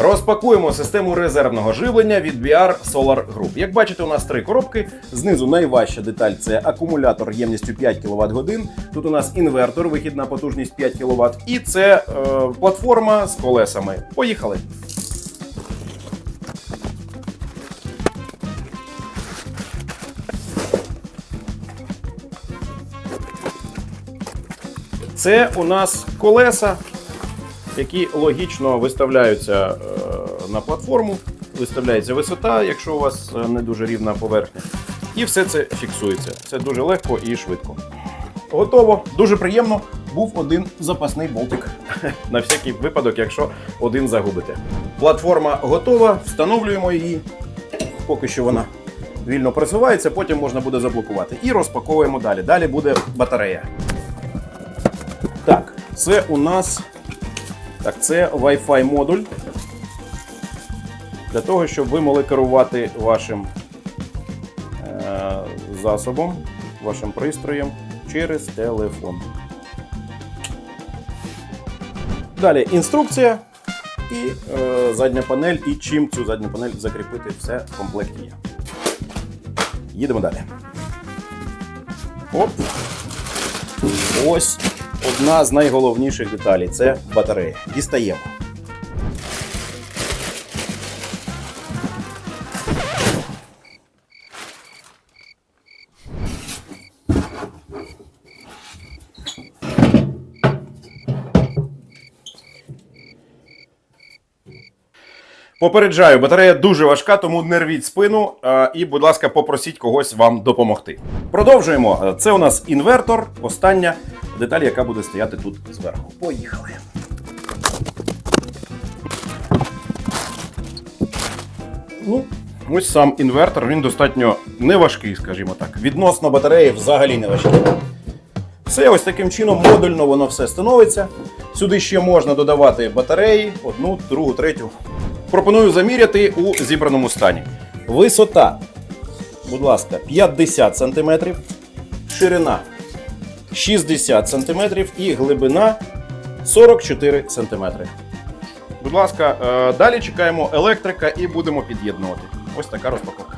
Розпакуємо систему резервного живлення від BR Solar Group. Як бачите, у нас три коробки. Знизу найважча деталь це акумулятор ємністю 5 кВт годин. Тут у нас інвертор, вихідна потужність 5 кВт. І це е, платформа з колесами. Поїхали. Це у нас колеса, які логічно виставляються е, на платформу. Виставляється висота, якщо у вас е, не дуже рівна поверхня. І все це фіксується. Це дуже легко і швидко. Готово. Дуже приємно. Був один запасний болтик. На всякий випадок, якщо один загубите. Платформа готова, встановлюємо її. Поки що вона вільно просувається, потім можна буде заблокувати. І розпаковуємо далі. Далі буде батарея. Так, це у нас так, це Wi-Fi модуль. Для того, щоб ви могли керувати вашим е, засобом, вашим пристроєм через телефон. Далі інструкція і е, задня панель, і чим цю задню панель закріпити, все в комплекті є. Їдемо далі. Оп. Ось одна з найголовніших деталей це батарея. Дістаємо. Попереджаю, батарея дуже важка, тому не рвіть спину і, будь ласка, попросіть когось вам допомогти. Продовжуємо. Це у нас інвертор, остання деталь, яка буде стояти тут зверху. Поїхали. Ну, ось сам інвертор, він достатньо неважкий, скажімо так. Відносно батареї взагалі не важкий. Все ось таким чином модульно воно все становиться. Сюди ще можна додавати батареї, одну, другу, третю. Пропоную заміряти у зібраному стані. Висота, будь ласка, 50 см, ширина 60 см і глибина 44 см. Будь ласка, е, далі чекаємо електрика і будемо під'єднувати. Ось така розпаковка.